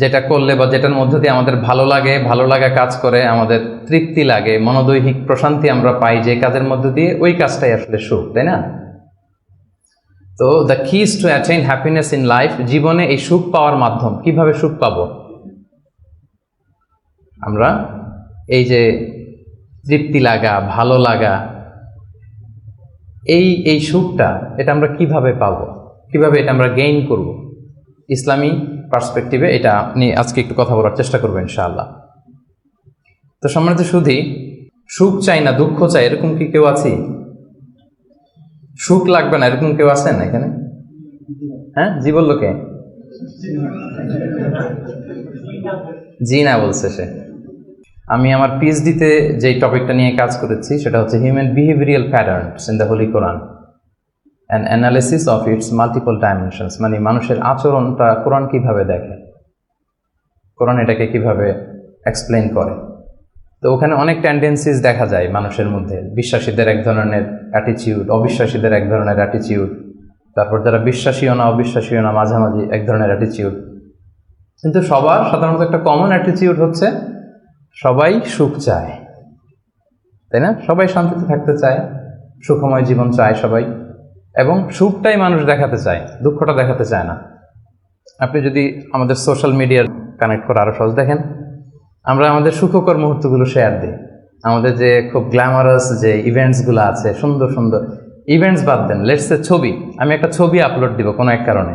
যেটা করলে বা যেটার মধ্যে দিয়ে আমাদের ভালো লাগে, ভালো লাগা কাজ করে, আমাদের তৃপ্তি লাগে, মনোদৈহিক প্রশান্তি আমরা পাই যে কাজের মধ্যে দিয়ে, ওই কাজটাই আসলে সুখ, তাই না? তো the keys to attain happiness in life জীবনে এই সুখ পাওয়ার মাধ্যম, কীভাবে সুখ পাবো? আমরা এই যে তৃপ্তি লাগা, ভালো লাগা, এই এই সুখটা, এটা আমরা কীভাবে পাবো? কীভাবে এটা আমরা গেইন করব? ইসলামী পার্সপেক্টিভে এটা নিয়ে আজকে একটু কথা বলার চেষ্টা করব ইনশাআল্লাহ। তো সম্মানিত শুধু সুখ চাই না, দুঃখ চাই, এরকম কি কেউ আছে? সুখ লাগবে না, এরকম কেউ আছেন এখানে? হ্যাঁ? জি, বলল কে? জি না বলছে সে। আমি আমার পিএইচডিতে যে টপিকটা নিয়ে কাজ করেছি, সেটা হচ্ছে human behavioural patterns in the holy Quran and analysis of its multiple dimensions মানে মানুষের আচরণটা কোরআন কীভাবে দেখে? কোরআন এটাকে কীভাবে এক্সপ্লেন করে? তো ওখানে অনেক টেন্ডেন্সিস দেখা যায় মানুষের মধ্যে। বিশ্বাসীদের এক ধরনের অ্যাটিচিউড অবিশ্বাসীদের এক ধরনের অ্যাটিচিউড তারপর যারা বিশ্বাসীও না, অবিশ্বাসীও না, মাঝামাঝি এক ধরনের অ্যাটিচিউড কিন্তু সবার সাধারণত একটা কমন অ্যাটিচিউড হচ্ছে, সবাই সুখ চায়। তাই না? সবাই শান্তিতে থাকতে চায়, সুখময় জীবন চায় সবাই। এবং সুখটাই মানুষ দেখাতে চায়, দুঃখটা দেখাতে চায় না। আপনি যদি আমাদের সোশ্যাল মিডিয়ার কানেক্ট করে আরও সহজ দেখেন, আমরা আমাদের সুখকর মুহূর্তগুলো শেয়ার দিই। আমাদের যে খুব গ্ল্যামারাস যে ইভেন্টসগুলো আছে, সুন্দর সুন্দর ইভেন্টস বাদ দেন লেটসে ছবি। আমি একটা ছবি আপলোড দিব কোনো এক কারণে।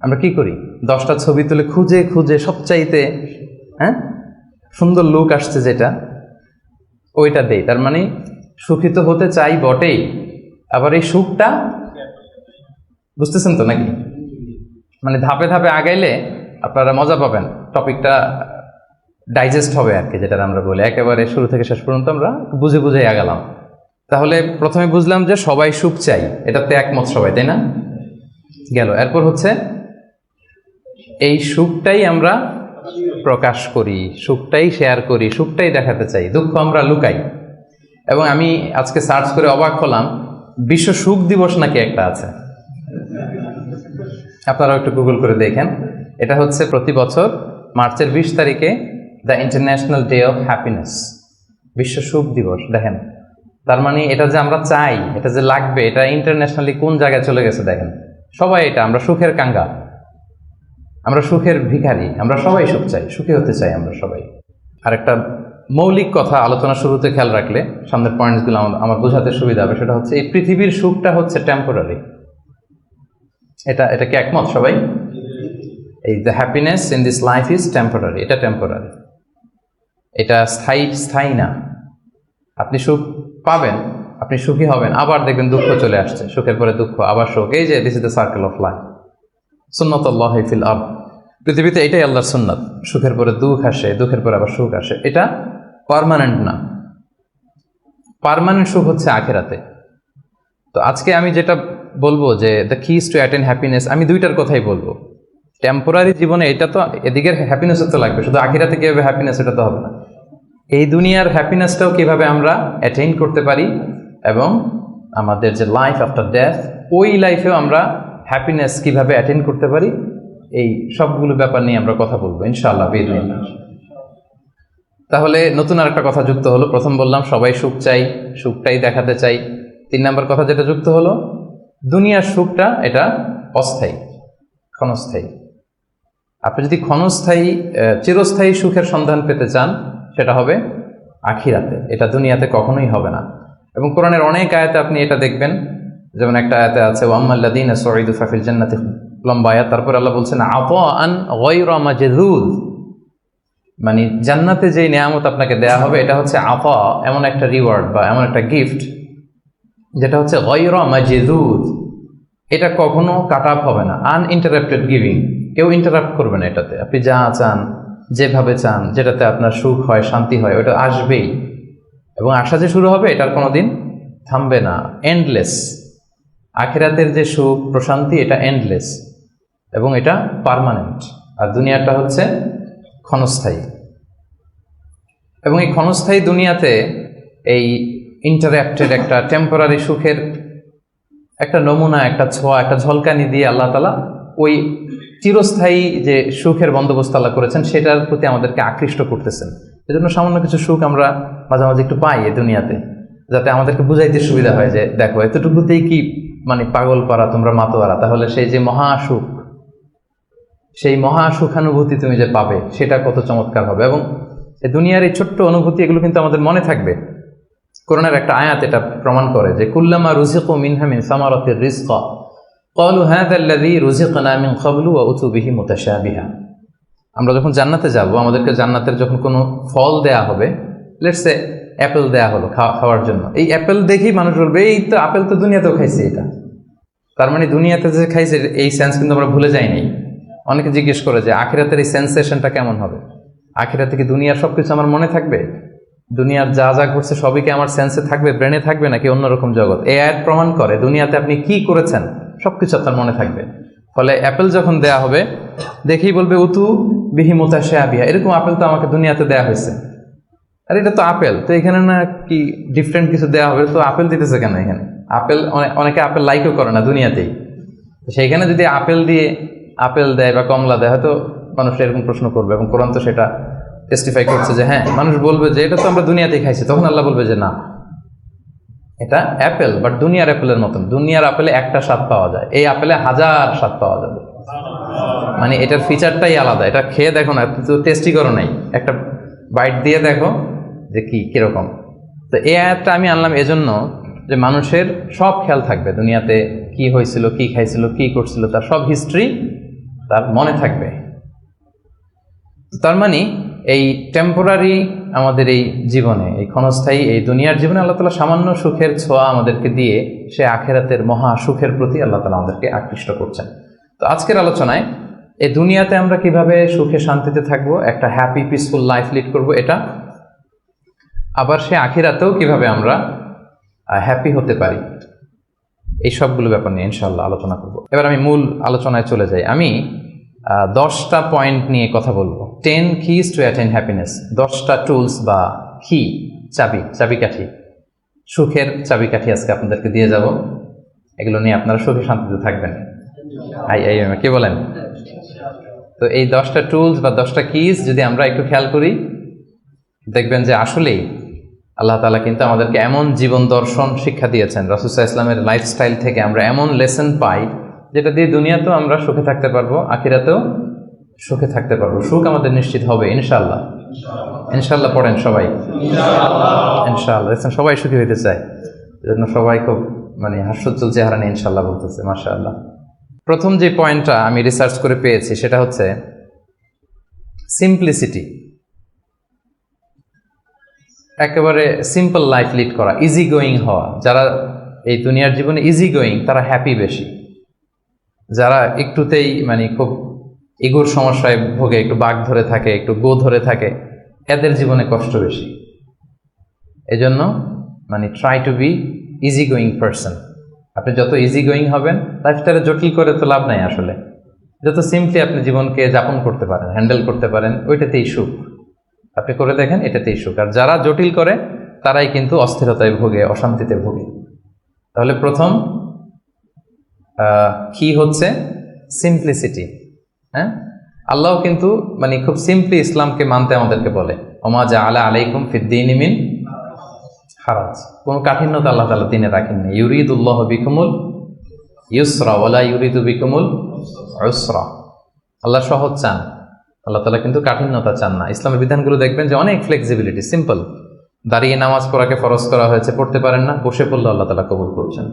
আমরা কি করি? দশটা ছবি তুলে খুঁজে খুঁজে সবচাইতে হ্যাঁ? সুন্দর লুক আসছে যেটা, ওইটা দেই। তার মানে সুখিত হতে চাই বটেই। আবার এই সুখটা বুঝতেছেন তো নাকি? মানে ধাপে ধাপে আগাইলে আপনারা মজা পাবেন। টপিকটা ডাইজেস্ট হবে আর কি যেটা আমরা বলি। একেবারে শুরু থেকে শেষ পর্যন্ত আমরা বুঝে বুঝে আগালাম। তাহলে প্রথমে বুঝলাম যে সবাই সুখ চাই, এটাতে একমত সবাই, তাই না? গেল। এরপর হচ্ছে এই সুখটাই আমরা প্রকাশ করি, সুখটাই শেয়ার করি, সুখটাই দেখাতে চাই, দুঃখ আমরা লুকাই। এবং আমি আজকে সার্চ করে অবাক হলাম বিশ্ব সুখ দিবস নাকি একটা আছে? আপনারা একটু গুগল করে দেখেন। এটা হচ্ছে প্রতি বছর মার্চের বিশ তারিখে the international day of happiness বিশ্ব সুখ দিবস, দেখেন। তার মানে এটা যে আমরা চাই, এটা যে লাগবে, এটা ইন্টারন্যাশনালি কোন জায়গায় চলে গেছে, দেখেন। সবাই এটা, আমরা সুখের কাঙ্গা। আমরা সুখের ভিখারি, আমরা সবাই সুখ চাই, সুখী হতে চাই আমরা সবাই। আর একটা মৌলিক কথা আলোচনা শুরুতে খেয়াল রাখলে সামনের পয়েন্টসগুলো আমার আমার বোঝাতে সুবিধা হবে। সেটা হচ্ছে এই পৃথিবীর সুখটা হচ্ছে টেম্পোরারি এটা এটা কি একমত সবাই? এই the happiness in this life is temporary এটা টেম্পোরারি এটা স্থায়ী স্থায়ী না। আপনি সুখ পাবেন, আপনি সুখী হবেন, আবার দেখবেন দুঃখ চলে আসছে। সুখের পরে দুঃখ, আবার সুখ। এই যে this is the circle of life সুন্নত আল্লাহ ফিল আব পৃথিবীতে এটাই আল্লাহর সুন্নত। সুখের পরে দুঃখ আসে, দুঃখের পরে আবার সুখ আসে। এটা পারমানেন্ট না। পারমানেন্ট সুখ হচ্ছে আখেরাতে। তো আজকে আমি যেটা বলব যে the keys to attain happiness আমি দুইটার কথাই বলব। টেম্পোরারি জীবনে এটা তো এদিকের হ্যাপিনেসও তো লাগবে, শুধু আখিরাতে কীভাবে হ্যাপিনেস এটা তো হবে না। এই দুনিয়ার হ্যাপিনেসটাও কীভাবে আমরা অ্যাটেইন করতে পারি এবং আমাদের যে লাইফ আফটার ডেথ ওই লাইফেও আমরা হ্যাপিনেস কীভাবে অ্যাটেন্ড করতে পারি, এই সবগুলো ব্যাপার নিয়ে আমরা কথা বলব, ইনশাআল্লাহ বিদিন তাহলে নতুন আর একটা কথা যুক্ত হলো। প্রথম বললাম, সবাই সুখ চাই, সুখটাই দেখাতে চাই। তিন নম্বর কথা যেটা যুক্ত হলো, দুনিয়ার সুখটা এটা অস্থায়ী, ক্ষণস্থায়ী। আপনি যদি ক্ষণস্থায়ী চিরস্থায়ী সুখের সন্ধান পেতে চান, সেটা হবে আখিরাতে। এটা দুনিয়াতে কখনোই হবে না। এবং কোরআনের অনেক আয়াতে আপনি এটা দেখবেন। যেমন একটা আয়াতে আছে ওয়াম্মাল্লাদিন সঈদু ফাফিল জান্নাতি লম্বা আয়াত। তারপর আল্লাহ বলছেন আতা আন গয়রা মাজেদুদ মানে জান্নাতে যেই নিয়ামত আপনাকে দেয়া হবে, এটা হচ্ছে আফা, এমন একটা রিওয়ার্ড বা এমন একটা গিফট যেটা হচ্ছে গয়রা মাজেদুদ। এটা কখনো কাট আপ হবে না আনইন্টারাপ্টেড গিভিং কেউ ইন্টারাপ্ট করবে না এটাতে। আপনি যা চান, যেভাবে চান, যেটাতে আপনার সুখ হয়, শান্তি হয়, ওটা আসবেই। এবং আসা যে শুরু হবে, এটার কোনো দিন থামবে না। এন্ডলেস আখেরাতের যে সুখ, প্রশান্তি, এটা এন্ডলেস এবং এটা পার্মানেন্ট আর দুনিয়াটা হচ্ছে ক্ষণস্থায়ী। এবং এই ক্ষণস্থায়ী দুনিয়াতে এই ইন্টারাক্টেড একটা টেম্পোরারি সুখের একটা নমুনা, একটা ছোঁয়া, একটা ঝলকানি দিয়ে আল্লাহ তালা ওই চিরস্থায়ী যে সুখের বন্দোবস্ত আল্লাহ করেছেন, সেটার প্রতি আমাদেরকে আকৃষ্ট করতেছেন। এজন্য সামান্য কিছু সুখ আমরা মাঝে মাঝে একটু পাই এই দুনিয়াতে, যাতে আমাদেরকে বুঝাইতে সুবিধা হয় যে, দেখো, এতটুকুতেই কি মানে পাগল পারা, তোমরা মাতোয়ারা, তাহলে সেই যে মহা সুখ সেই মহা সুখানুভূতি তুমি যে পাবে, সেটা কত চমৎকার হবে। এবং দুনিয়ার এই ছোট্ট অনুভূতি, এগুলো কিন্তু আমাদের মনে থাকবে। করোনার একটা আয়াত এটা প্রমাণ করে যে, কুল্লামা রুজিকু মিনহা মিন রিস্ক রিজক। কলু হ্যাঁ রুজিকনা মিন খবলু ও মুতাশা বিহা আমরা যখন জান্নাতে যাব, আমাদেরকে জান্নাতের যখন কোনো ফল দেয়া হবে লেটসে অ্যাপেল দেয়া হলো খাওয়ার জন্য, এই অ্যাপেল দেখি মানুষ বলবে, এই তো, আপেল তো দুনিয়াতেও খাইছে এটা। তার মানে দুনিয়াতে যে খাইছে, এই সেন্স কিন্তু আমরা ভুলে যাইনি। অনেকে জিজ্ঞেস করে যে আখিরাতের এই সেন্সেশনটা কেমন হবে? আখিরাতে কি দুনিয়ার সবকিছু আমার মনে থাকবে? দুনিয়ার যা যা ঘটছে সবই কি আমার সেন্সে থাকবে ব্রেনে থাকবে নাকি অন্যরকম জগৎ? এই আয়াত প্রমাণ করে দুনিয়াতে আপনি কি করেছেন সব কিছু আপনার মনে থাকবে। ফলে অ্যাপেল যখন দেয়া হবে, দেখেই বলবে, উতু বিহি মোতা শেয়াবিয়া এরকম আপেল তো আমাকে দুনিয়াতে দেয়া হয়েছে। আর এটা তো আপেল তো এখানে না কি ডিফারেন্ট কিছু দেওয়া হবে? তো আপেল দিতেছে কেন এখানে? আপেল অনে- অনেকে আপেল লাইকও করে না দুনিয়াতেই। সেইখানে যদি আপেল দিয়ে আপেল দেয় বা কমলা দেয়, হয়তো মানুষ এরকম প্রশ্ন করবে এবং কোরআন তো সেটা টেস্টিফাই করছে যে হ্যাঁ মানুষ বলবে যে এটা তো আমরা দুনিয়াতেই খাইছি, তখন আল্লাহ বলবে যে না। এটা অ্যাপেল বাট দুনিয়ার অ্যাপেলের মতন। দুনিয়ার আপেলে একটা স্বাদ পাওয়া যায়, এই আপেলে হাজার স্বাদ পাওয়া যাবে। মানে এটার ফিচারটাই আলাদা, এটা খেয়ে দেখো না তো টেস্টি করো নাই। একটা বাইট দিয়ে দেখো যে কি, কীরকম। তো এই আয়াতটা আমি আনলাম এজন্য যে মানুষের সব খেয়াল থাকবে দুনিয়াতে কি হয়েছিল, কি খাইছিল, কি করছিল, তার সব হিস্ট্রি তার মনে থাকবে। তার মানে এই টেম্পোরারি আমাদের এই জীবনে, এই ক্ষণস্থায়ী এই দুনিয়ার জীবনে আল্লাহ তালা সামান্য সুখের ছোঁয়া আমাদেরকে দিয়ে সে আখেরাতের মহা সুখের প্রতি আল্লাহ তালা আমাদেরকে আকৃষ্ট করছেন। তো আজকের আলোচনায় এই দুনিয়াতে আমরা কীভাবে সুখে শান্তিতে থাকব, একটা হ্যাপি পিসফুল লাইফ লিড করব এটা, আবার সে আখিরাতেও কীভাবে আমরা হ্যাপি হতে পারি। এই সবগুলো ব্যাপার নিয়ে ইনশাল্লাহ আলোচনা করব। এবার আমি মূল আলোচনায় চলে যাই। আমি দশটা পয়েন্ট নিয়ে কথা বলব। Ten keys to attain happiness দশটা টুলস বা কি চাবি, চাবিকাঠি। সুখের চাবিকাঠি আজকে আপনাদেরকে দিয়ে যাব। এগুলো নিয়ে আপনারা সুখে শান্তিতে থাকবেন। আই আই এম কে বলেন? তো এই দশটা টুলস বা দশটা কিজ যদি আমরা একটু খেয়াল করি, দেখবেন যে আসলেই আল্লাহ তালা কিন্তু আমাদেরকে এমন জীবন দর্শন শিক্ষা দিয়েছেন। রসুসা ইসলামের লাইফস্টাইল থেকে আমরা এমন লেসন পাই যেটা দিয়ে দুনিয়াতেও আমরা সুখে থাকতে পারব আখিরাতেও সুখে থাকতে পারব। সুখ আমাদের নিশ্চিত হবে ইনশাল্লাহ ইনশাল্লাহ পড়েন সবাই। ইনশাল্লাহ সবাই সুখী হইতে চায়। এজন্য সবাই খুব মানে হাস্যোজ্জ্বল চেহারা নিয়ে ইনশাল্লাহ বলতেছে মাশাআল্লাহ। প্রথম যে পয়েন্টটা আমি রিসার্চ করে পেয়েছি সেটা হচ্ছে সিম্পলিসিটি একেবারে সিম্পল লাইফ লিড করা ইজি গোয়িং হওয়া। যারা এই দুনিয়ার জীবনে ইজি গোয়িং তারা হ্যাপি বেশি। যারা একটুতেই মানে খুব ইগোর সমস্যায় ভোগে, একটু বাঘ ধরে থাকে, একটু গো ধরে থাকে, এদের জীবনে কষ্ট বেশি। এজন্য মানে try to be easy going person আপনি যত ইজি গোয়িং হবেন লাইফস্টাইলে জটিল করে তো লাভ নাই আসলে। যত সিম্পলি আপনি জীবনকে যাপন করতে পারেন হ্যান্ডেল করতে পারেন, ওইটাতেই সুখ। আপনি করে দেখেন, এটাতেই সুখ। আর যারা জটিল করে, তারাই কিন্তু অস্থিরতায় ভোগে, অশান্তিতে ভোগে। তাহলে প্রথম কি হচ্ছে? সিম্পলিসিটি হ্যাঁ? আল্লাহ কিন্তু মানে খুব সিম্পলি ইসলামকে মানতে আমাদেরকে বলে, ওমা জা আলা আলাইকুম ফিদ্দিন মিন হারাজ। কোনো কাঠিন্যতা আল্লাহ তালা দিনে রাখেননি ইউরিদুল্লাহ বিকুমুল ইউসরা ওলা ইউরিদু বিকুমুল উসরা। আল্লাহ সহজ চান। আল্লাহ তালা কিন্তু কাঠিন্যতা চান না। ইসলামের বিধানগুলো দেখবেন যে অনেক ফ্লেক্সিবিলিটি সিম্পল দাঁড়িয়ে নামাজ পড়াকে ফরজ করা হয়েছে, পড়তে পারেন না, বসে পড়লে আল্লাহ তালা কবুল করছেন।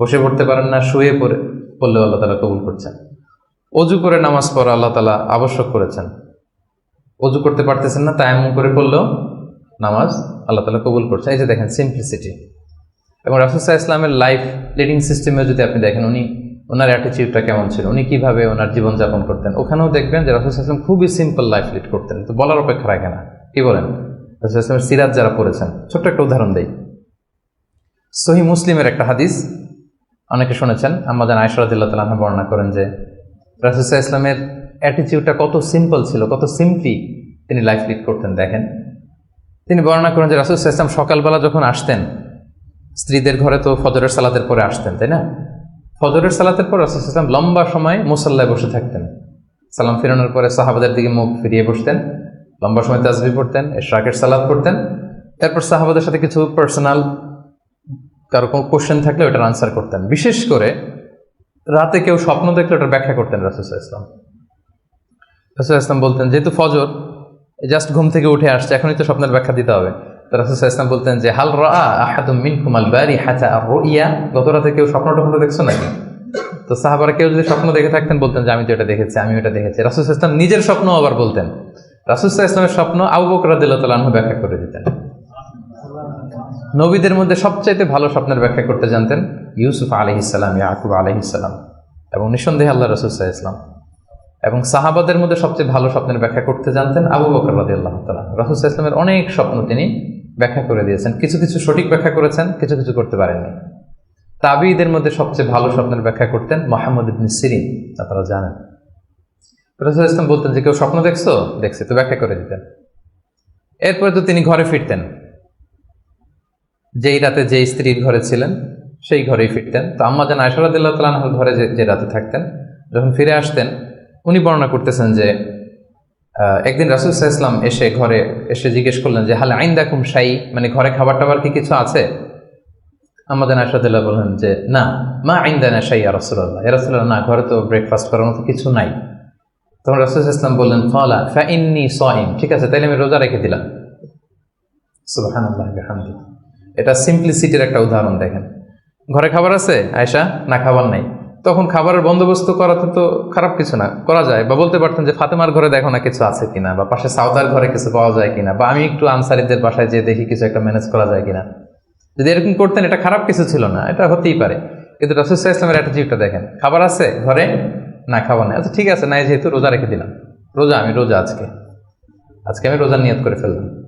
বসে পড়তে পারেন না, শুয়ে পড়ে পড়লেও আল্লাহ তালা কবুল করছেন। অজু করে নামাজ পড়া আল্লাহ তালা আবশ্যক করেছেন। অজু করতে পারতেছেন না এমন করে পড়লেও নামাজ আল্লাহ তালা কবুল করছে এই যে দেখেন সিম্পলিসিটি এবং রাসুসাহ ইসলামের লাইফ লিডিং সিস্টেমে যদি আপনি দেখেন, উনি ওনার অ্যাটিচিউডটা কেমন ছিল? উনি কীভাবে ওনার জীবনযাপন করতেন? ওখানেও দেখবেন যে রাসুল ইসলাম খুবই সিম্পল লাইফ লিড করতেন। তো বলার অপেক্ষা রাখে না। কি বলেন? রাসুল ইসলামের সিরাজ যারা পড়েছেন, ছোট্ট একটা উদাহরণ দেই। সহি মুসলিমের একটা হাদিস অনেকে শুনেছেন। আমাদের আয়সরাদিল্লাহ তালাহ বর্ণনা করেন যে রাসুসাহ ইসলামের অ্যাটিচিউডটা কত সিম্পল ছিল, কত সিম্পলি তিনি লাইফ লিড করতেন। দেখেন, তিনি বর্ণনা করেন যে রাসুল ইসলাম সকালবেলা যখন আসতেন, স্ত্রীদের ঘরে তো ফজরের সালাদের পরে আসতেন, তাই না? ফজরের সালাতের পর রাসুল ইসলাম লম্বা সময় মুসাল্লায় বসে থাকতেন। সালাম ফেরানোর পরে সাহাবাদের দিকে মুখ ফিরিয়ে বসতেন। লম্বা সময় তাজবি পড়তেন, এশরাকের সালাদ পড়তেন। এরপর সাহাবাদের সাথে কিছু পার্সোনাল কারও কোনো কোশ্চেন থাকলে ওটার আনসার করতেন। বিশেষ করে রাতে কেউ স্বপ্ন দেখলে ওটার ব্যাখ্যা করতেন রাসুসাহ ইসলাম রাসুল ইসলাম বলতেন, যেহেতু ফজর জাস্ট ঘুম থেকে উঠে আসছে, এখনই তো স্বপ্নের ব্যাখ্যা দিতে হবে। রাসুল ইসলাম বলতেন যে, হাল রা মিন কুমাল বারি হাতা আর ইয়া গত রাতে কেউ স্বপ্ন টপ্ন দেখছ নাকি? তো সাহাবারা কেউ যদি স্বপ্ন দেখে থাকতেন, বলতেন যে, আমি তো এটা দেখেছি, আমি ওটা দেখেছি। রাসুল ইসলাম নিজের স্বপ্ন আবার বলতেন। রাসুল ইসলামের স্বপ্ন আবু বকর রাদিল্লাহ ব্যাখ্যা করে দিতেন। নবীদের মধ্যে সবচাইতে ভালো স্বপ্নের ব্যাখ্যা করতে জানতেন ইউসুফ আলহিসাল্লাম ইয়াকুব আলহিসাল্লাম এবং নিঃসন্দেহে আল্লাহ রসুল্লাহ ইসলাম এবং সাহাবাদের মধ্যে সবচেয়ে ভালো স্বপ্নের ব্যাখ্যা করতে জানতেন আবু বকর রাদি আল্লাহ তালা রসুল্লাহ ইসলামের অনেক স্বপ্ন তিনি ব্যাখ্যা করে দিয়েছেন। কিছু কিছু সঠিক ব্যাখ্যা করেছেন, কিছু কিছু করতে পারেননি। তাবিদের মধ্যে সবচেয়ে ভালো স্বপ্নের ব্যাখ্যা করতেন মোহাম্মদ ইবনে সিরিন, আপনারা জানেন। রসুল ইসলাম বলতেন যে, কেউ স্বপ্ন দেখছ? দেখছে, তো ব্যাখ্যা করে দিতেন। এরপরে তো তিনি ঘরে ফিরতেন। যেই রাতে যে স্ত্রীর ঘরে ছিলেন, সেই ঘরেই ফিরতেন। তো আম্মা আয়সরাদুল্লাহ তালাহর ঘরে যে রাতে থাকতেন, যখন ফিরে আসতেন, উনি বর্ণনা করতেছেন যে একদিন রাসুল ইসলাম এসে ঘরে এসে জিজ্ঞেস করলেন যে, হালে আইন দাকুম সাই মানে ঘরে খাবার টাবার কি কিছু আছে? আমাদের আশাদুল্লাহ বললেন যে, না, মা আইন দানা সাই আর রসুল্লাহ রসুল্লাহ না, ঘরে তো ব্রেকফাস্ট করার মতো কিছু নাই। তখন রাসুল ইসলাম বললেন, ফলা ফা ইন্নি ঠিক আছে, তাইলে আমি রোজা রেখে দিলাম। এটা সিম্পলিসিটির একটা উদাহরণ দেখেন। ঘরে খাবার আছে? আয়সা না, খাবার নাই। তখন খাবারের বন্দোবস্ত করাতে তো খারাপ কিছু না, করা যায়। বা বলতে পারতেন যে, ফাতেমার ঘরে দেখো না কিছু আছে কিনা, বা পাশে সাউদার ঘরে কিছু পাওয়া যায় কিনা, বা আমি একটু আনসারিদের বাসায় যেয়ে দেখি কিছু একটা ম্যানেজ করা যায় কিনা। যদি এরকম করতেন, এটা খারাপ কিছু ছিল না, এটা হতেই পারে। কিন্তু রসুল্লাহ ইসলামের অ্যাটিটিউডটা দেখেন, খাবার আছে, ঘরে? না, খাবার নেই। আচ্ছা ঠিক আছে, নাই যেহেতু, রোজা রেখে দিলাম। রোজা, আমি রোজা আজকে। আজকে আমি রোজা নিয়ত করে ফেললাম।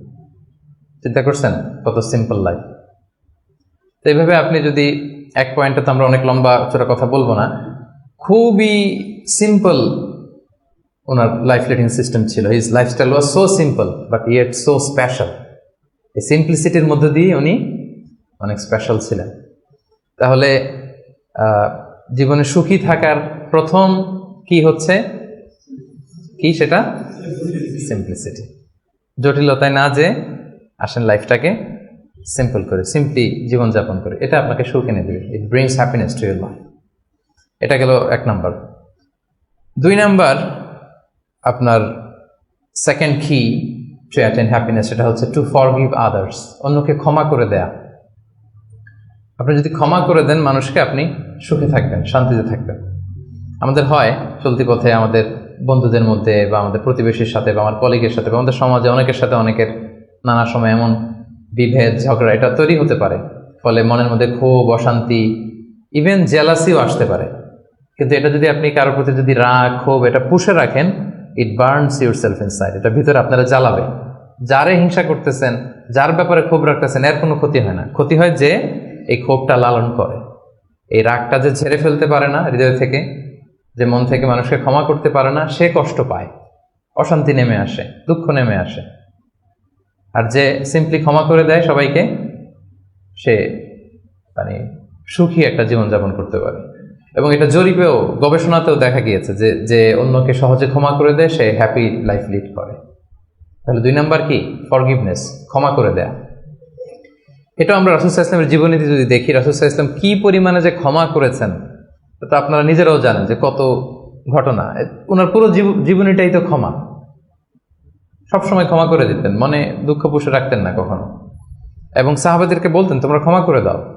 চিন্তা করছেন? কত সিম্পল লাইফ তো এইভাবে আপনি যদি এক পয়েন্টে তো আমরা অনেক লম্বা চোরা কথা বলব না, খুবই সিম্পল ওনার লাইফ লিডিং সিস্টেম ছিল। His lifestyle was so simple but yet so special এই সিম্পলিসিটির মধ্যে দিয়ে উনি অনেক স্পেশাল ছিলেন। তাহলে জীবনে সুখী থাকার প্রথম কি হচ্ছে? কি সেটা? সিম্পলিসিটি জটিলতায় না যে আসেন লাইফটাকে সিম্পল করে সিম্পলি জীবনযাপন করে। এটা আপনাকে সুখ এনে দেবে। It brings happiness to your life এটা গেল এক নাম্বার। দুই নাম্বার, আপনার সেকেন্ড কি টু অ্যাটেন হ্যাপিনেস সেটা হচ্ছে টু ফর গিভ আদার্স অন্যকে ক্ষমা করে দেয়া। আপনি যদি ক্ষমা করে দেন, মানুষকে আপনি সুখে থাকবেন, শান্তিতে থাকবেন। আমাদের হয় চলতি পথে আমাদের বন্ধুদের মধ্যে বা আমাদের প্রতিবেশীর সাথে বা আমার কলিগের সাথে বা আমাদের সমাজে অনেকের সাথে অনেকের নানা সময় এমন বিভেদ, ঝগড়া, এটা তৈরি হতে পারে। ফলে মনের মধ্যে ক্ষোভ, অশান্তি ইভেন জেলাসিও আসতে পারে। কিন্তু এটা যদি আপনি কারোর প্রতি যদি রাগ, ক্ষোভ, এটা পুষে রাখেন it burns yourself inside এটা ভিতরে আপনারা জ্বালাবে। যারে হিংসা করতেছেন, যার ব্যাপারে ক্ষোভ রাখতেছেন, এর কোনো ক্ষতি হয় না। ক্ষতি হয় যে এই ক্ষোভটা লালন করে। এই রাগটা যে ঝেড়ে ফেলতে পারে না হৃদয় থেকে, যে মন থেকে মানুষকে ক্ষমা করতে পারে না, সে কষ্ট পায়। অশান্তি নেমে আসে, দুঃখ নেমে আসে। আর যে সিম্পলি ক্ষমা করে দেয় সবাইকে, সে মানে সুখী একটা জীবনযাপন করতে পারে। এবং এটা জরিপেও, গবেষণাতেও দেখা গিয়েছে যে যে অন্যকে সহজে ক্ষমা করে দেয়, সে হ্যাপি লাইফ লিড করে। তাহলে দুই নাম্বার কি? ফরগিভনেস ক্ষমা করে দেয়া। এটা আমরা রাসুসাহ ইসলামের জীবনীতে যদি দেখি রাসুসাহ ইসলাম কি পরিমাণে যে ক্ষমা করেছেন, তা আপনারা নিজেরাও জানেন যে কত ঘটনা। ওনার পুরো জীব- জীবনীটাই তো ক্ষমা। সবসময় ক্ষমা করে দিতেন, মনে দুঃখ পুষে রাখতেন না কখনো। এবং সাহাবাদেরকে বলতেন, তোমরা ক্ষমা করে দাও।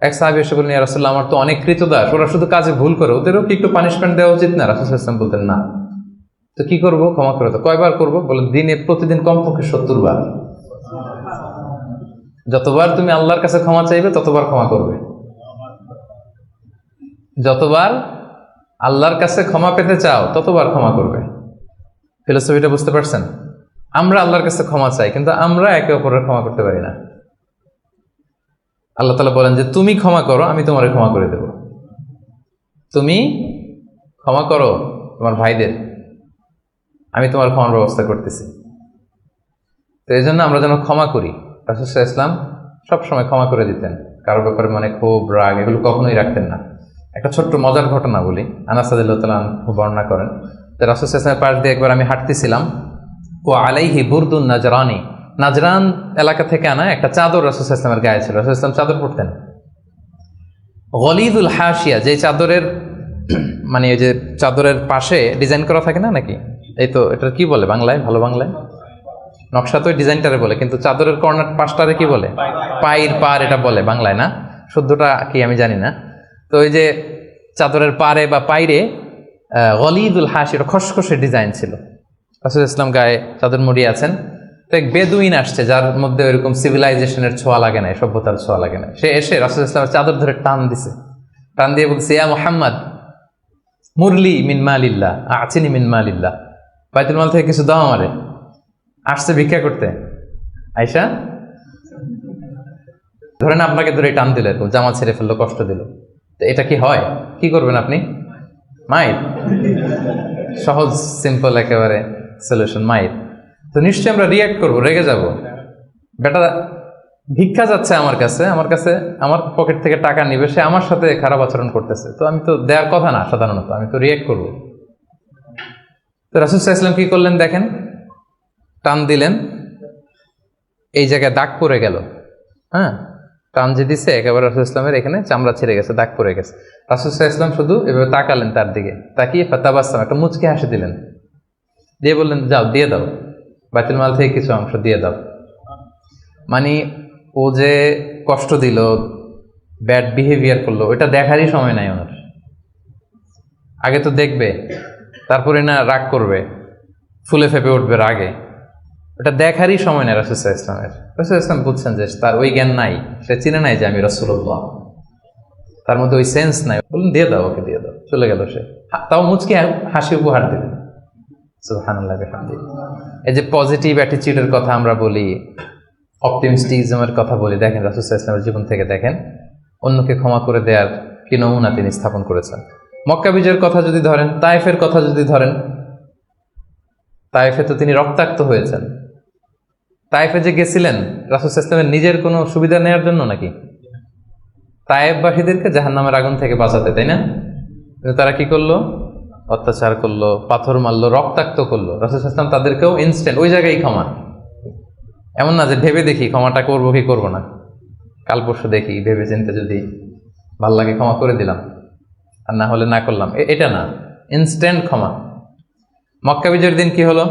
এক সাহাবি এসে বললেন রাসুল্লাহ আমার তো অনেক কৃতদাস, ওরা শুধু কাজে ভুল করে, ওদেরও কি একটু পানিশমেন্ট দেওয়া উচিত না? রাসুল ইসলাম বলতেন, না। তো কি করব? ক্ষমা করে দাও। কয়বার করব? বলে দিনে, প্রতিদিন কমপক্ষে সত্তর বার। যতবার তুমি আল্লাহর কাছে ক্ষমা চাইবে, ততবার ক্ষমা করবে। যতবার আল্লাহর কাছে ক্ষমা পেতে চাও, ততবার ক্ষমা করবে। ফিলোসফিটা বুঝতে পারছেন? আমরা আল্লাহর কাছে ক্ষমা চাই, কিন্তু আমরা একে অপরের ক্ষমা করতে পারি না। আল্লাহ তালা বলেন যে, তুমি ক্ষমা করো, আমি তোমার ক্ষমা করে দেব। তুমি ক্ষমা করো তোমার ভাইদের, আমি তোমার ক্ষমার ব্যবস্থা করতেছি। তো এই জন্য আমরা যেন ক্ষমা করি। রাসুসাহ ইসলাম সবসময় ক্ষমা করে দিতেন। কারোর ব্যাপারে মানে ক্ষোভ, রাগ এগুলো কখনোই রাখতেন না। একটা ছোট্ট মজার ঘটনা বলি। তালা বর্ণনা করেন রাসুসামের পাশ দিয়ে একবার আমি হাঁটতেছিলাম। ও আলাইহি বুরদুন নাজরানি। নাজরান এলাকা থেকে আনা একটা চাদর রাসুসামের গায়ে ছিল। রাসুসাম চাদর পরতেন। গলিদুল হাসিয়া যে চাদরের মানে ওই যে চাদরের পাশে ডিজাইন করা থাকে না নাকি? এই তো এটা কি বলে বাংলায়? ভালো বাংলায়? নকশা তো ডিজাইনটারে বলে, কিন্তু চাদরের কর্নার পাশটারে কি বলে? পায়ের পার এটা বলে বাংলায়, না? শুদ্ধটা কি আমি জানি না। তো ওই যে চাদরের পারে বা পাইরে গলিদুল হাসি এটা খসখসে ডিজাইন ছিল। রাসুল ইসলাম গায়ে চাদর মুড়ি আছেন। তো এক বেদুইন আসছে, যার মধ্যে ওইরকম সিভিলাইজেশনের ছোঁয়া লাগে না সভ্যতার ছোঁয়া লাগে না সে এসে রাসুল ইসলামের চাদর ধরে টান দিছে। টান দিয়ে বলছে, ইয়া মোহাম্মদ, মুরলি মিন মালিল্লাহ, আচিনি মিন বাইতুল মাল থেকে কিছু দাও আমারে। আসছে ভিক্ষা করতে। আয়সা ধরেন আপনাকে ধরে টান দিল এরকম জামা ছেড়ে ফেলল, কষ্ট দিল। তো এটা কি হয়? কি করবেন আপনি? মাইর সহজ সিম্পল একেবারে। সলিউশন মাইর তো নিশ্চয়ই আমরা রিয়াক্ট করব, রেগে যাব। বেটা, ভিক্ষা যাচ্ছে আমার কাছে আমার কাছে আমার পকেট থেকে টাকা নিবে, সে আমার সাথে খারাপ আচরণ করতেছে। তো আমি তো দেওয়ার কথা না, সাধারণত। আমি তো রিয়াক্ট করব। তো রাসুল ইসলাম কি করলেন দেখেন? টান দিলেন। এই জায়গায় দাগ পড়ে গেল। হ্যাঁ? টান যে দিছে, একেবারে রাসুল ইসলামের এখানে চামড়া ছেড়ে গেছে, দাগ পড়ে গেছে। রাসুল ইসলাম শুধু এভাবে তাকালেন তার দিকে। তাকিয়ে ফাতাবাস্তাম একটা মুচকে হাসি দিলেন। দিয়ে বললেন, যাও, দিয়ে দাও। বাতিল মাল থেকে কিছু অংশ দিয়ে দাও। মানে ও যে কষ্ট দিল, ব্যাড বিহেভিয়ার করল ওটা দেখারই সময় নাই ওনার। আগে তো দেখবে, তারপরে না রাগ করবে, ফুলে ফেপে উঠবে রাগে। ওটা দেখারই সময় নেই রাসুসাহ ইসলামের রাসুল ইসলাম বুঝছেন যে তার ওই জ্ঞান নাই, সে চিনে নাই যে আমি রসুল্লাহ তার মধ্যে ওই সেন্স নাই। বলুন দিয়ে দাও, ওকে দিয়ে দাও। চলে গেল সে। তাও মুচকে হাসি উপহার দিলেন। এই যে পজিটিভ অ্যাটিচিউডের কথা আমরা বলি অপটিমিস্টিজমের কথা বলি, দেখেন রাসুসাহ ইসলামের জীবন থেকে দেখেন, অন্যকে ক্ষমা করে দেওয়ার কি নমুনা তিনি স্থাপন করেছেন। মক্কা বিজয়ের কথা যদি ধরেন তাইফের কথা যদি ধরেন তাইফে তো তিনি রক্তাক্ত হয়েছেন। তাইফে যে গেছিলেন, রাসুল ইসলামের নিজের কোনো সুবিধা নেওয়ার জন্য নাকি? তায়েববাসীদেরকে জাহান্নামের আগুন থেকে বাঁচাতে, তাই না? তারা কি করল? অত্যাচার করল, পাথর মারলো, রক্তাক্ত করল। রাসুল তাদেরকেও ইনস্ট্যান্ট ওই জায়গায় ক্ষমা। এমন না যে ভেবে দেখি ক্ষমাটা করব কি করব না। কাল পরশু দেখি, ভেবে চিন্তে যদি ভালো লাগে ক্ষমা করে দিলাম। আর না হলে না করলাম। এটা না ইনস্ট্যান্ট ক্ষমা। মক্কা বিজয়ের দিন কি হলো?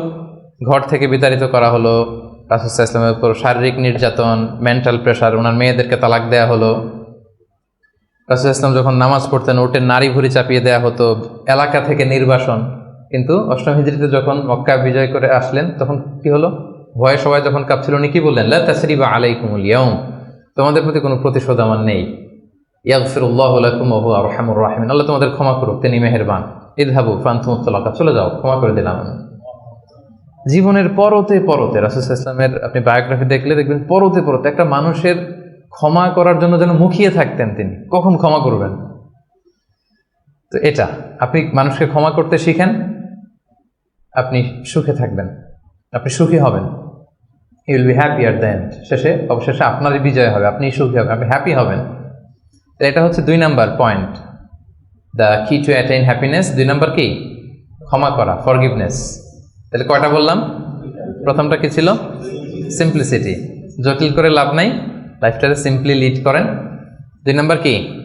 ঘর থেকে বিতাড়িত করা হলো। রাসুসাহ ইসলামের উপর শারীরিক নির্যাতন মেন্টাল প্রেশার ওনার মেয়েদেরকে তালাক দেয়া হলো। রাসুল ইসলাম যখন নামাজ পড়তেন ওটে নারী ভুরি চাপিয়ে দেয়া হতো, এলাকা থেকে নির্বাসন। কিন্তু অষ্টম হিজড়িতে যখন মক্কা বিজয় করে আসলেন, তখন কি হলো? ভয়ে সবাই যখন কাঁপছিল, উনি কি বললেন? লা তাসরিবা আলাইকুমুল ইয়াউম। তোমাদের প্রতি কোনো প্রতিশোধ আমার নেই। ওয়া হুয়া আরহামুর রাহিমিন। আল্লাহ তোমাদের ক্ষমা করুক, তিনি মেহেরবান। ইদহাবু ফান্তুমুত্তালাকা চলে যাও, ক্ষমা করে দিলাম আমি। জীবনের পরতে পরতে রাসুল ইসলামের আপনি বায়োগ্রাফি দেখলে দেখবেন, পরতে পরতে একটা মানুষের ক্ষমা করার জন্য যেন মুখিয়ে থাকতেন তিনি। কখন ক্ষমা করবেন? তো এটা, আপনি মানুষকে ক্ষমা করতে শিখেন, আপনি সুখে থাকবেন, আপনি সুখী হবেন। You will be happy at the end শেষে, অবশেষে আপনারই বিজয় হবে আপনি সুখী হবেন, আপনি হ্যাপি হবেন। এটা হচ্ছে দুই number point the key to attain happiness দুই নাম্বার কি? ক্ষমা করা ফরগিভনেস তাহলে কয়টা বললাম? প্রথমটা কি ছিল? সিম্পলিসিটি জটিল করে লাভ নাই। লাইফটাকে সিম্পলি লিড করেন। দুই নাম্বার কি?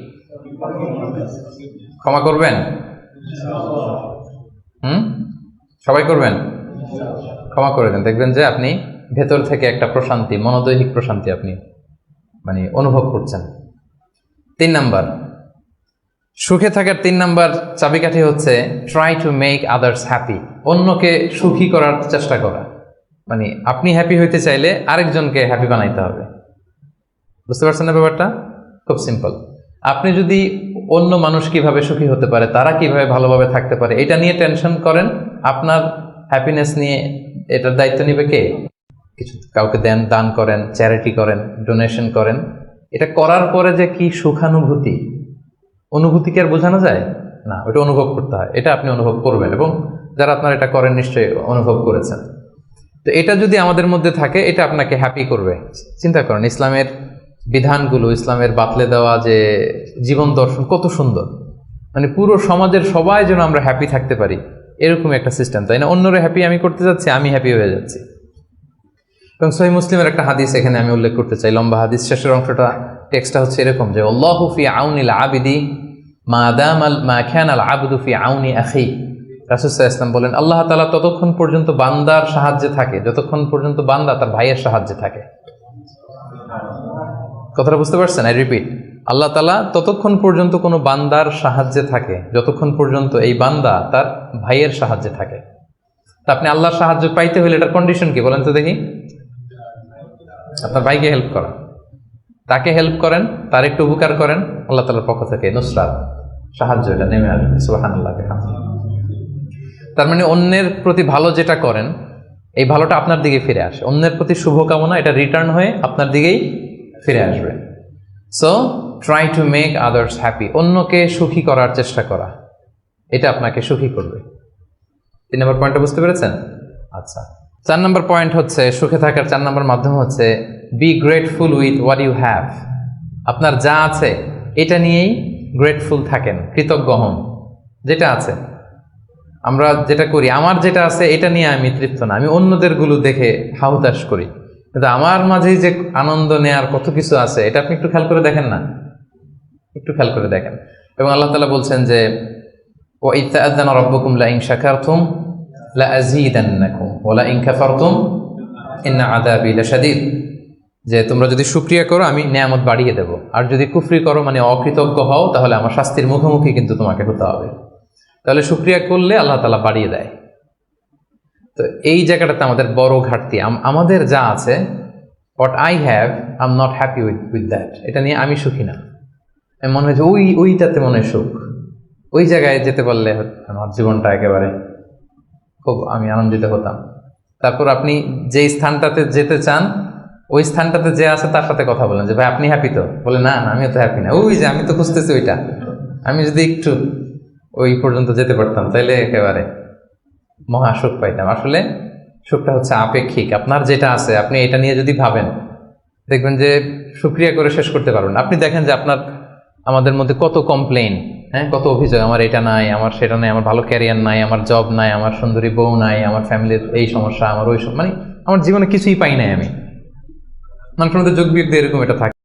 ক্ষমা করবেন? হুম? সবাই করবেন? ক্ষমা করে দেন। দেখবেন যে আপনি ভেতর থেকে একটা প্রশান্তি, মনোদৈহিক প্রশান্তি আপনি মানে অনুভব করছেন। তিন নাম্বার। সুখে থাকার তিন নাম্বার চাবিকাঠি হচ্ছে try to make others happy অন্যকে সুখী করার চেষ্টা করা। মানে আপনি হ্যাপি হইতে চাইলে আরেকজনকে হ্যাপি বানাইতে হবে। বুঝতে পারছেন না ব্যাপারটা? খুব সিম্পল আপনি যদি অন্য মানুষ কীভাবে সুখী হতে পারে, তারা কীভাবে ভালোভাবে থাকতে পারে, এটা নিয়ে টেনশন করেন। আপনার হ্যাপিনেস নিয়ে এটার দায়িত্ব নিবে কে? কিছু কাউকে দেন, দান করেন চ্যারিটি করেন ডোনেশন করেন। এটা করার পরে যে কি সুখানুভূতি, অনুভূতি কি আর বোঝানো যায়? না, ওটা অনুভব করতে হয়। এটা আপনি অনুভব করবেন এবং যারা আপনার এটা করেন নিশ্চয়ই অনুভব করেছেন। তো এটা যদি আমাদের মধ্যে থাকে, এটা আপনাকে হ্যাপি করবে। চিন্তা করেন, ইসলামের বিধানগুলো ইসলামের বাতলে দেওয়া, যে জীবন দর্শন কত সুন্দর। মানে পুরো সমাজের সবাই যেন আমরা হ্যাপি থাকতে পারি, এরকম একটা সিস্টেম তাই না? অন্যরা হ্যাপি আমি করতে যাচ্ছি, আমি হ্যাপি হয়ে যাচ্ছি। এবং সহি মুসলিমের একটা হাদিস এখানে আমি উল্লেখ করতে চাই। লম্বা হাদিস শেষের অংশটা, টেক্সটটা হচ্ছে এরকম যে ফি আউনিল আবিদি মা দাম আল মা খান আল আবদু ফি আউনি আখি। রাসুসাহ ইসলাম বলেন, আল্লাহ তালা ততক্ষণ পর্যন্ত বান্দার সাহায্যে থাকে, যতক্ষণ পর্যন্ত বান্দা তার ভাইয়ের সাহায্যে থাকে। কথাটা বুঝতে পারছেন? আই রিপিট আল্লাহ তালা ততক্ষণ পর্যন্ত কোনো বান্দার সাহায্যে থাকে। যতক্ষণ পর্যন্ত এই বান্দা তার ভাইয়ের সাহায্যে থাকে। তা আপনি আল্লাহর সাহায্য পাইতে হলে এটার কন্ডিশন কি? বলেন তো দেখি। আপনার ভাইকে হেল্প করা। তাকে হেল্প করেন, তার একটু উপকার করেন, আল্লাহ তালার পক্ষ থেকে নুসরাত, সাহায্য এটা নেমে আসবে। সুবাহান তার মানে অন্যের প্রতি ভালো যেটা করেন, এই ভালোটা আপনার দিকে ফিরে আসে। অন্যের প্রতি শুভকামনা, এটা রিটার্ন হয়ে আপনার দিকেই ফিরে আসবে। So try to make others happy অন্যকে সুখী করার চেষ্টা করা। এটা আপনাকে সুখী করবে। তিন নম্বর পয়েন্টটা বুঝতে পেরেছেন? আচ্ছা। চার নম্বর পয়েন্ট হচ্ছে, সুখে থাকার চার নম্বর মাধ্যম হচ্ছে be grateful with what you have আপনার যা আছে, এটা নিয়েই গ্রেটফুল থাকেন, কৃতজ্ঞ হন। যেটা আছে। আমরা যেটা করি, আমার যেটা আছে, এটা নিয়ে আমি তৃপ্ত না। আমি অন্যদেরগুলো দেখে হাউতাস করি। কিন্তু আমার মাঝেই যে আনন্দ নেয়ার কত কিছু আছে, এটা আপনি একটু খেয়াল করে দেখেন না? একটু খেয়াল করে দেখেন। এবং আল্লাহ তালা বলছেন যে ও ইত্যাদান রব্বকুম লা ইন শাকারতুম লা আযীদান্নাকুম ওয়া লা ইন কাফারতুম ইন্না আযাবি লাশাদীদ। যে তোমরা যদি শুকরিয়া করো, আমি নিয়ামত বাড়িয়ে দেব। আর যদি কুফরি করো মানে অকৃতজ্ঞ হও, তাহলে আমার শাস্তির মুখোমুখি কিন্তু তোমাকে হতে হবে। তাহলে শুক্রিয়া করলে আল্লাহ তালা বাড়িয়ে দেয়। তো এই জায়গাটাতে আমাদের বড় ঘাটতি। আমাদের যা আছে what I have I am not happy with with that এটা নিয়ে আমি সুখী না। মনে হয় যে ওই, ওইটাতে মনে হয় সুখ। ওই জায়গায় যেতে পারলে আমার জীবনটা একেবারে খুব আমি আনন্দিত হতাম। তারপর আপনি যেই স্থানটাতে যেতে চান, ওই স্থানটাতে যে আছে তার সাথে কথা বলেন যে, ভাই, আপনি হ্যাপি তো? বলে, না না, আমিও তো হ্যাপি না। ওই যে, আমি তো খুঁজতেছি ওইটা। আমি যদি একটু ওই পর্যন্ত যেতে পারতাম, তাইলে একেবারে মহা সুখ পাইতাম। আসলে সুখটা হচ্ছে আপেক্ষিক। আপনার যেটা আছে, আপনি এটা নিয়ে যদি ভাবেন, দেখবেন যে সুক্রিয়া করে শেষ করতে পারবেন আপনি দেখেন যে আপনার, আমাদের মধ্যে কত কমপ্লেন হ্যাঁ? কত অভিযোগ, আমার এটা নাই, আমার সেটা নাই, আমার ভালো ক্যারিয়ার নাই, আমার জব নাই, আমার সুন্দরী বউ নাই, আমার ফ্যামিলির এই সমস্যা, আমার ওই মানে আমার জীবনে কিছুই পাই নাই আমি। মানুষের মধ্যে যোগ বিয়োগ এরকম এটা থাকে।